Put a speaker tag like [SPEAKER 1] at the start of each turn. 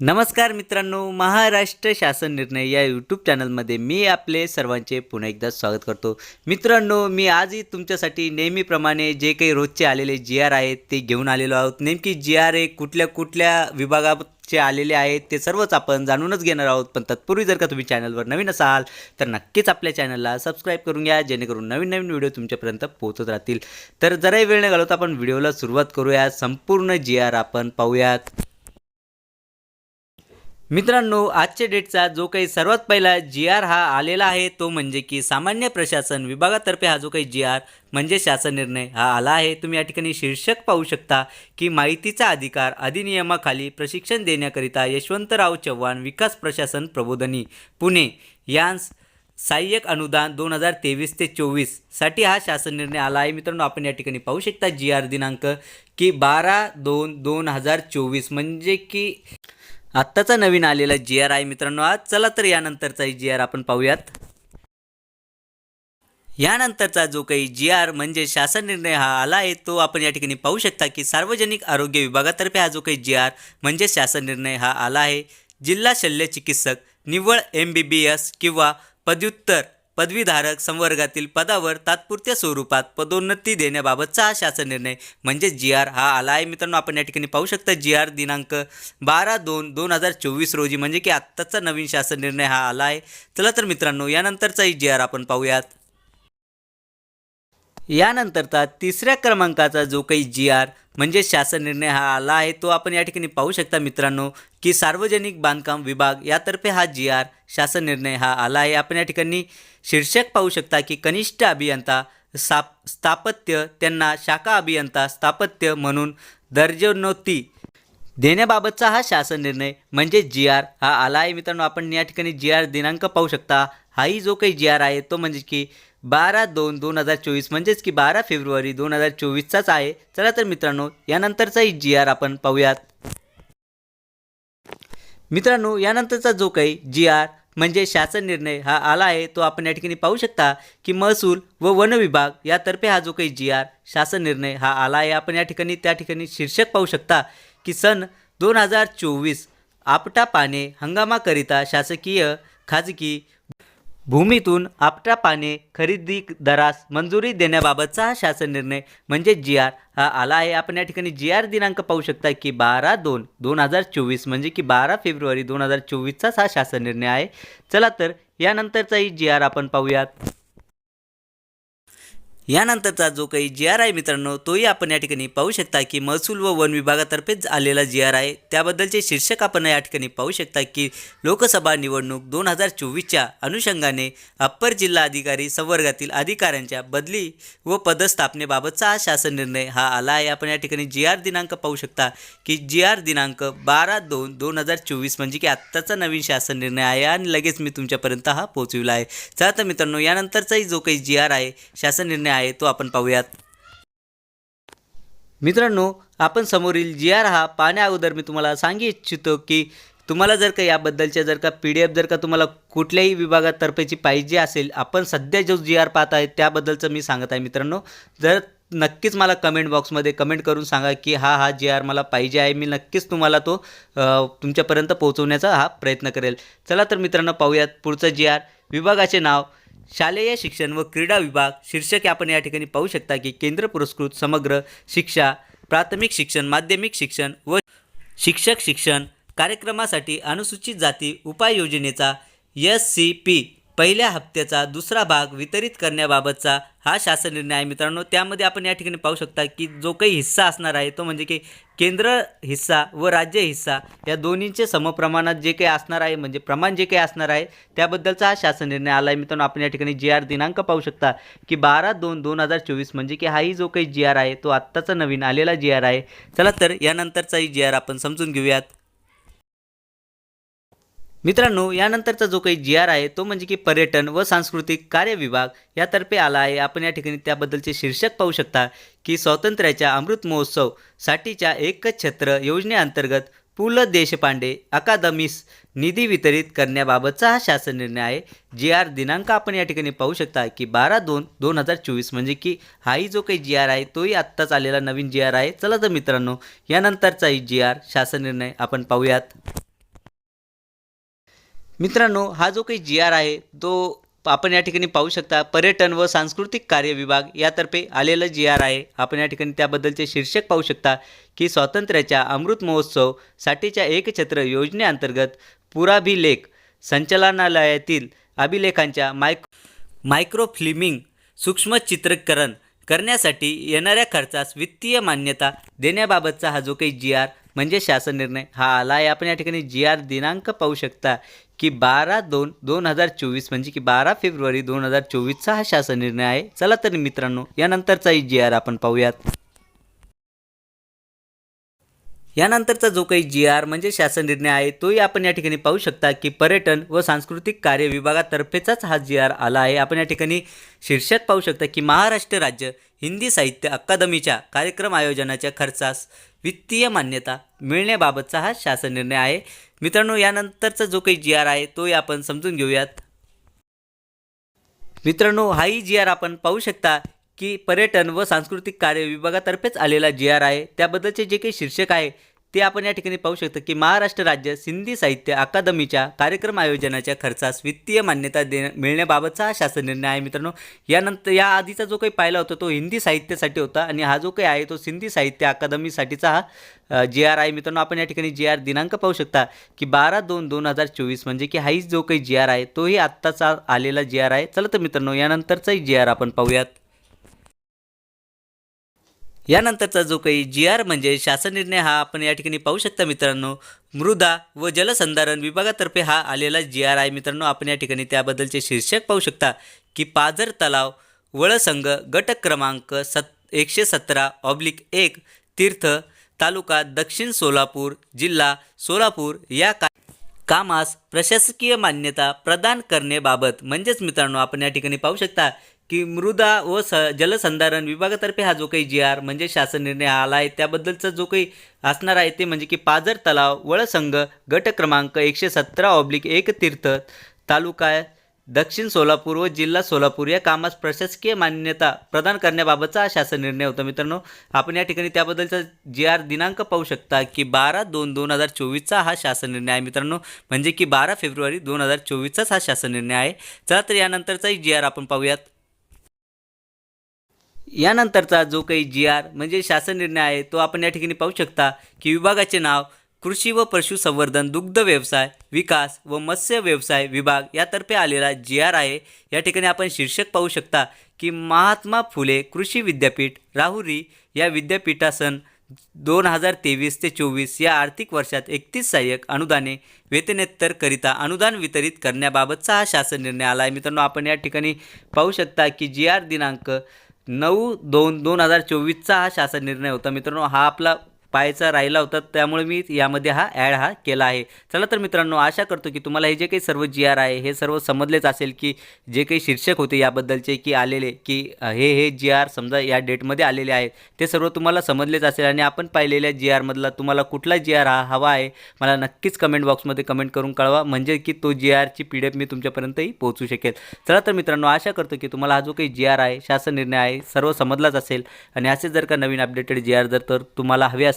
[SPEAKER 1] नमस्कार मित्रांनो महाराष्ट्र शासन निर्णय या यूट्यूब चॅनलमध्ये मी आपले सर्वांचे पुन्हा एकदा स्वागत करतो. मित्रांनो मी आजही तुमच्यासाठी नेहमीप्रमाणे जे काही रोजचे आलेले जी आर आहेत ते घेऊन आलेलो आहोत. नेमकी जी आर ए कुठल्या कुठल्या विभागाचे आलेले आहेत ते सर्वच आपण जाणूनच घेणार आहोत. पण तत्पूर्वी जर का तुम्ही चॅनलवर नवीन असाल तर नक्कीच आपल्या चॅनलला सबस्क्राईब करून घ्या जेणेकरून नवीन नवीन व्हिडिओ तुमच्यापर्यंत पोहोचत राहतील. तर जराही वेळ न घालवता आपण व्हिडिओला सुरुवात करूया. संपूर्ण जी आर आपण पाहूयात. मित्रांनो आजच्या डेटचा जो काही सर्वात पहिला जी आर हा आलेला आहे तो म्हणजे की सामान्य प्रशासन विभागातर्फे हा जो काही जी आर म्हणजे शासन निर्णय हा आला आहे. तुम्ही या ठिकाणी शीर्षक पाहू शकता की माहितीचा अधिकार अधिनियमाखाली प्रशिक्षण देण्याकरिता यशवंतराव चव्हाण विकास प्रशासन प्रबोधनी पुणे. यांस सहाय्यक अनुदान दोन हजार तेवीस ते चोवीससाठी हा शासन निर्णय आला आहे. मित्रांनो आपण या ठिकाणी पाहू शकता जी आर दिनांक की बारा दोन दोन हजार चोवीस म्हणजे की आत्ताचा नवीन आलेला जी आर आहे मित्रांनो. आज चला तर यानंतरचाही जी आर आपण पाहूयात. यानंतरचा जो काही जी आर म्हणजे शासन निर्णय हा आला आहे तो आपण या ठिकाणी पाहू शकता की सार्वजनिक आरोग्य विभागातर्फे हा जो काही जी आर म्हणजे शासन निर्णय हा आला आहे. जिल्हा शल्य चिकित्सक निव्वळ एम बी बी एस किंवा पदव्युत्तर पदवीधारक संवर्गातील पदावर तात्पुरत्या स्वरूपात पदोन्नती देण्याबाबतचा हा शासन निर्णय म्हणजे जी आर हा आला आहे मित्रांनो आपण या ठिकाणी पाहू शकता जी आर दिनांक बारा दोन दोन हजार चोवीस रोजी म्हणजे की आत्ताचा नवीन शासन निर्णय हा आला आहे चला तर मित्रांनो यानंतरचाही जी आर आपण पाहूयात. यानंतरचा तिसऱ्या क्रमांकाचा जो काही जी आर म्हणजे शासन निर्णय हा आला आहे तो आपण या ठिकाणी पाहू शकता मित्रांनो की सार्वजनिक बांधकाम विभाग यातर्फे हा जी आर शासन निर्णय हा आला आहे. आपण या ठिकाणी शीर्षक पाहू शकता की कनिष्ठ अभियंता साप स्थापत्य त्यांना शाखा अभियंता स्थापत्य म्हणून दर्जनोती देण्याबाबतचा हा शासन निर्णय म्हणजे जी आर हा आला आहे. मित्रांनो आपण या ठिकाणी जी आर दिनांक पाहू शकता. हाही जो काही जी आर आहे तो म्हणजे की बारा दोन दोन हजार चोवीस म्हणजेच की बारा फेब्रुवारी दोन हजार चोवीसचाच आहे. चला तर मित्रांनो यानंतरचाही जी आर आपण पाहूयात. मित्रांनो यानंतरचा जो काही जी आर म्हणजे शासन निर्णय हा आला आहे तो आपण या ठिकाणी पाहू शकता की महसूल व वन विभाग यातर्फे हा जो काही जी आर शासन निर्णय हा आला आहे. आपण या ठिकाणी त्या ठिकाणी शीर्षक पाहू शकता की सन दोन हजार चोवीस आपटा पाने हंगामाकरिता शासकीय खाजगी भूमीतून आपटा पाने खरेदी दरास मंजुरी देण्याबाबतचा हा शासन निर्णय म्हणजे जी आर हा आला आहे. आपण या ठिकाणी जी आर दिनांक पाहू शकता की बारा दोन दोन हजार चोवीस म्हणजे की बारा फेब्रुवारी दोन हजार चोवीसचाच हा शासन निर्णय आहे. चला तर यानंतरचाही जी आर आपण पाहूयात. यानंतरचा जो काही जी आर आहे मित्रांनो तोही आपण या ठिकाणी पाहू शकता की महसूल व वन विभागातर्फेच आलेला जी आर आहे. त्याबद्दलचे शीर्षक आपण या ठिकाणी पाहू शकता की लोकसभा निवडणूक दोन हजार चोवीसच्या अनुषंगाने अप्पर जिल्हा अधिकारी संवर्गातील अधिकाऱ्यांच्या बदली व पदस्थापनेबाबतचा हा शासन निर्णय हा आला आहे. आपण या ठिकाणी जी आर दिनांक पाहू शकता की जी आर दिनांक बारा दोन दोन हजार चोवीस म्हणजे की आत्ताचा नवीन शासन निर्णय आहे आणि लगेच मी तुमच्यापर्यंत हा पोहोचविला आहे. चला तर मित्रांनो यानंतरचाही जो काही जी आर आहे शासन निर्णय आहे तो आपण पाहूयात. मित्रांनो आपण समोरील जी आर हा पाहण्या अगोदर मी तुम्हाला सांगू इच्छितो की तुम्हाला जर का याबद्दलच्या जर का पी डी एफ जर का तुम्हाला कुठल्याही विभागातर्फेची पाहिजे असेल आपण सध्या जो जी आर पाहत आहे त्याबद्दलचं मी सांगत आहे मित्रांनो. जर नक्कीच मला कमेंट बॉक्समध्ये कमेंट करून सांगा की हा हा जी आर मला पाहिजे आहे मी नक्कीच तुम्हाला तो तुमच्यापर्यंत पोहोचवण्याचा हा प्रयत्न करेल. चला तर मित्रांनो पाहूयात पुढचं जी आर. विभागाचे नाव शालेय शिक्षण व क्रीडा विभाग शीर्षक आपण या ठिकाणी पाहू शकता की केंद्र पुरस्कृत समग्र शिक्षा प्राथमिक शिक्षण माध्यमिक शिक्षण व शिक्षक शिक्षण कार्यक्रमासाठी अनुसूचित जाती उपाययोजनेचा एस सी पी पहिल्या हप्त्याचा दुसरा भाग वितरित करण्याबाबतचा हा शासन निर्णय आहे. मित्रांनो त्यामध्ये आपण या ठिकाणी पाहू शकता की जो काही हिस्सा असणार आहे तो म्हणजे की केंद्र हिस्सा व राज्य हिस्सा या दोन्हींचे समप्रमाणात जे काही असणार आहे म्हणजे प्रमाण जे काही असणार आहे त्याबद्दलचा हा शासन निर्णय आला आहे. मित्रांनो आपण या ठिकाणी जी आर दिनांक पाहू शकता की बारा दोन दोन हजार चोवीस म्हणजे की हाही जो काही जी आर आहे तो आत्ताचा नवीन आलेला जी आर आहे. चला तर यानंतरचाही जी आर आपण समजून घेऊयात. मित्रांनो यानंतरचा जो काही जी आर आहे तो म्हणजे की पर्यटन व सांस्कृतिक कार्य विभाग यातर्फे आला आहे. आपण या ठिकाणी त्याबद्दलचे शीर्षक पाहू शकता की स्वातंत्र्याच्या अमृत महोत्सव साठीच्या एकच छत्र योजनेअंतर्गत पु ल देशपांडे अकादमीस निधी वितरित करण्याबाबतचा हा शासन निर्णय आहे. जी आर दिनांक आपण या ठिकाणी पाहू शकता की बारा दोन दोन हजार चोवीस म्हणजे की हाही जो काही जी आर आहे तोही आत्ताच आलेला नवीन जी आर आहे. चला तर मित्रांनो यानंतरचाही जी आर शासन निर्णय आपण पाहूयात. मित्रांनो हा जो काही जी आर आहे तो आपण या ठिकाणी पाहू शकता. पर्यटन व सांस्कृतिक कार्य विभाग यातर्फे आलेलं जी आर आहे. आपण या ठिकाणी त्याबद्दलचे शीर्षक पाहू शकता की स्वातंत्र्याच्या अमृत महोत्सव साठीच्या एकछत्र योजनेअंतर्गत पुराभिलेख संचालनालयातील अभिलेखांच्या मायक मायक्रो फ्लिमिंग सूक्ष्मचित्रकरण करण्यासाठी येणाऱ्या खर्चास वित्तीय मान्यता देण्याबाबतचा हा जो काही जी आर म्हणजे शासन निर्णय. हा आला आहे आपण या ठिकाणी जी आर दिनांक पाहू शकता की बारा दोन दोन हजार चोवीस म्हणजे की बारा फेब्रुवारी दोन हजार चोवीसचा हा शासन निर्णय आहे. चला तर मित्रांनो यानंतरचाही जी आर आपण पाहूयात. यानंतरचा जो काही जी आर म्हणजे शासन निर्णय आहे तोही आपण या ठिकाणी पाहू शकता की पर्यटन व सांस्कृतिक कार्य विभागातर्फेचाच हा जी आर आला आहे. आपण या ठिकाणी शीर्षक पाहू शकता की महाराष्ट्र राज्य हिंदी साहित्य अकादमीच्या कार्यक्रम आयोजनाच्या खर्चास वित्तीय मान्यता मिळण्याबाबतचा हा शासन निर्णय आहे. मित्रांनो यानंतरचा जो काही जी आर आहे तोही आपण समजून घेऊयात. मित्रांनो हाही जी आर आपण पाहू शकता की पर्यटन व सांस्कृतिक कार्य विभागातर्फेच आलेला जी आर आहे. त्याबद्दलचे जे काही शीर्षक आहे ते आपण या ठिकाणी पाहू शकता की महाराष्ट्र राज्य सिंधी साहित्य अकादमीच्या कार्यक्रम आयोजनाच्या खर्चास वित्तीय मान्यता दे मिळण्याबाबतचा हा शासन निर्णय आहे मित्रांनो. यानंतर या आधीचा जो काही पाहिला होता तो हिंदी साहित्यासाठी होता आणि हा जो काही आहे तो सिंधी साहित्य अकादमीसाठीचा हा जे आर आहे. मित्रांनो आपण या ठिकाणी जी आर दिनांक पाहू शकता की बारा दोन दोन हजार चोवीस म्हणजे की हाही जो काही जी आर आहे तोही आत्ताचा आलेला जी आर आहे. चला तर मित्रांनो यानंतरचाही जी आर आपण पाहूयात. यानंतरचा जो काही जी आर म्हणजे शासन निर्णय हा आपण या ठिकाणी पाहू शकता मित्रांनो. मृदा व जलसंधारण विभागातर्फे हा आलेला जी आर आहे मित्रांनो. आपण या ठिकाणी त्याबद्दलचे शीर्षक पाहू शकता की पाझर तलाव वळसंघ गट क्रमांक सत एकशे सतरा ऑब्लिक एक तीर्थ तालुका दक्षिण सोलापूर जिल्हा सोलापूर या का कामास प्रशासकीय मान्यता प्रदान करण्याबाबत म्हणजेच मित्रांनो आपण या ठिकाणी पाहू शकता की मृदा व स जलसंधारण विभागातर्फे हा जो काही जी आर म्हणजे शासन निर्णय आला आहे त्याबद्दलचा जो काही असणार आहे ते म्हणजे की पाझर तलाव वळसंघ गट क्रमांक एकशे सतरा ऑब्लिक एक तीर्थ तालुका दक्षिण सोलापूर व जिल्हा सोलापूर या कामास प्रशासकीय मान्यता प्रदान करण्याबाबतचा हा शासन निर्णय होता. मित्रांनो आपण या ठिकाणी त्याबद्दलचा जी आर दिनांक पाहू शकता की बारा दोन दोन हजार चोवीसचा हा शासन निर्णय आहे. मित्रांनो म्हणजे की बारा फेब्रुवारी दोन हजार चोवीसचाच हा शासन निर्णय आहे. चला तर यानंतरचाही जी आर आपण पाहूयात. यानंतरचा जो काही जी आर म्हणजे शासन निर्णय आहे तो आपण या ठिकाणी पाहू शकता की विभागाचे नाव कृषी व पशुसंवर्धन दुग्ध व्यवसाय विकास व मत्स्य व्यवसाय विभाग यातर्फे आलेला जी आर आहे. या ठिकाणी आपण शीर्षक पाहू शकता की महात्मा फुले कृषी विद्यापीठ राहुरी या विद्यापीठासन दोन हजार तेवीस ते चोवीस या आर्थिक वर्षात एकतीस सहाय्यक अनुदाने वेतनेत्तरकरिता अनुदान वितरित करण्याबाबतचा हा शासन निर्णय आला आहे. मित्रांनो आपण या ठिकाणी पाहू शकता की जी आर दिनांक नऊ दोन दोन हजार चोवीसचा हा शासन निर्णय होता. मित्रांनो हा आपला पाहायचा राहिला होता त्यामुळे मी यामध्ये हा ॲड हा केला आहे. चला तर मित्रांनो आशा करतो की तुम्हाला हे जे काही सर्व जी आर आहे हे सर्व समजलेच असेल की जे काही शीर्षक होते याबद्दलचे की आलेले की हे हे जी आर समजा या डेटमध्ये आलेले आहेत ते सर्व तुम्हाला समजलेच असेल आणि आपण पाहिलेल्या जी आरमधला तुम्हाला कुठला जी आर हा हवा आहे मला नक्कीच कमेंट बॉक्समध्ये कमेंट करून कळवा म्हणजे की तो जी आरची पी डी एफ मी तुमच्यापर्यंतही पोहोचू शकेल. चला तर मित्रांनो आशा करतो की तुम्हाला हा जो काही जी आर आहे शासन निर्णय आहे सर्व समजलाच असेल. आणि असे जर का नवीन अपडेटेड जी आर जर तर तुम्हाला हवे